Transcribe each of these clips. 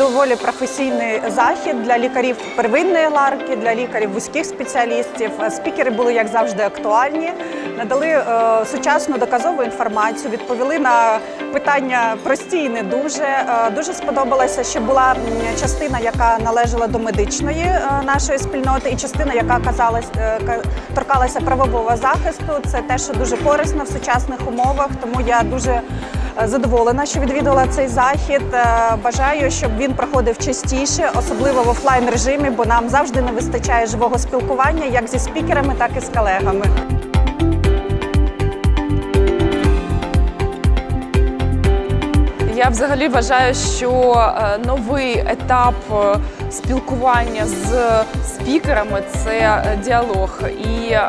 доволі професійний захід для лікарів первинної ларки, для лікарів вузьких спеціалістів. Е, Спікери були як завжди актуальні, надали е, сучасну доказову інформацію, відповіли на питання прості і не дуже. Е, дуже сподобалося, що була частина, яка належала до медичної нашої спільноти, і частина, яка казалась, торкалася правового захисту. Це те, що дуже корисно в сучасних умовах. Тому я дуже задоволена, що відвідала цей захід. Е, Бажаю, щоб він проходив частіше, особливо в офлайн режимі, бо нам завжди не вистачає живого спілкування як зі спікерами, так і з колегами. Я взагалі вважаю, що е, новий етап е, спілкування з спікерами це е, діалог. І е,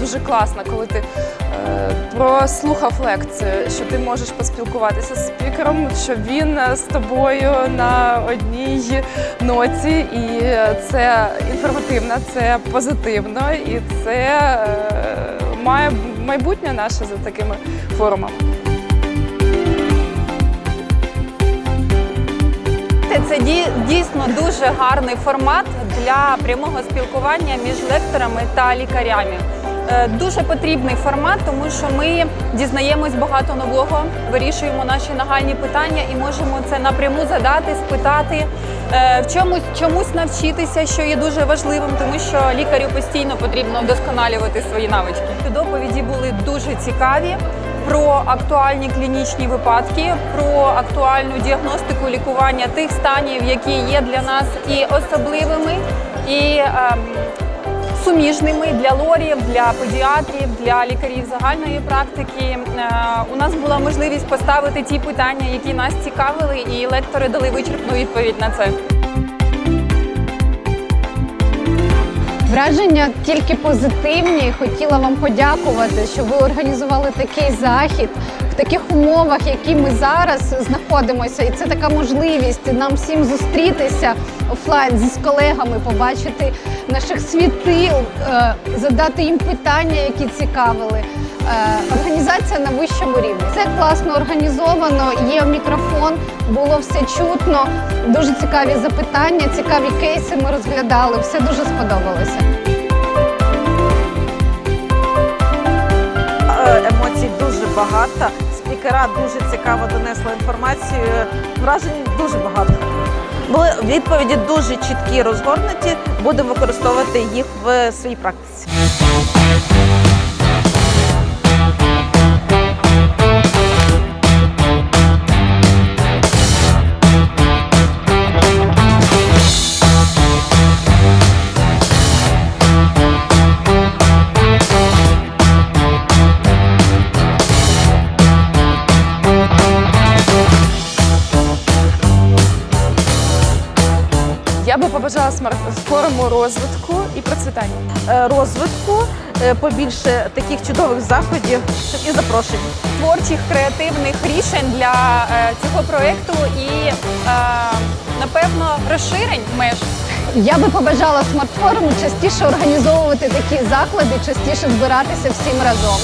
дуже класно, коли ти е, прослухав лекцію, що ти можеш поспілкуватися з спікером, що він е, з тобою на одній ноті, і е, це інформативно, це позитивно, і це е, має майбутнє наше за такими форумами. Це дій- дійсно дуже гарний формат для прямого спілкування між лекторами та лікарями. Е, Дуже потрібний формат, тому що ми дізнаємось багато нового, вирішуємо наші нагальні питання і можемо це напряму задати, спитати, е, в чомусь чомусь навчитися, що є дуже важливим, тому що лікарю постійно потрібно вдосконалювати свої навички. Доповіді були дуже цікаві про актуальні клінічні випадки, про актуальну діагностику лікування тих станів, які є для нас і особливими, і ем, суміжними для лорів, для педіатрів, для лікарів загальної практики. Е, у нас була можливість поставити ті питання, які нас цікавили, і лектори дали вичерпну відповідь на це. Враження тільки позитивні. Хотіла вам подякувати, що ви організували такий захід в таких умовах, які ми зараз знаходимося. І це така можливість нам всім зустрітися офлайн з колегами, побачити наших світил, е, задати їм питання, які цікавили. Е, Організація на вищому рівні. Це класно організовано. Є мікрофон, було все чутно. Дуже цікаві запитання, цікаві кейси ми розглядали. Все дуже сподобалося. Е, Емоцій дуже багато. Спікера дуже цікаво донесли інформацію. Вражень дуже багато. Були відповіді дуже чіткі, розгорнуті. Будемо використовувати їх в своїй практиці. Побажала смарт-форуму розвитку і процвітання. Е, Розвитку е, побільше таких чудових заходів і запрошень. Творчих креативних рішень для е, цього проекту і напевно розширень меж. Я би побажала смартфоруму частіше організовувати такі заклади, частіше збиратися всім разом.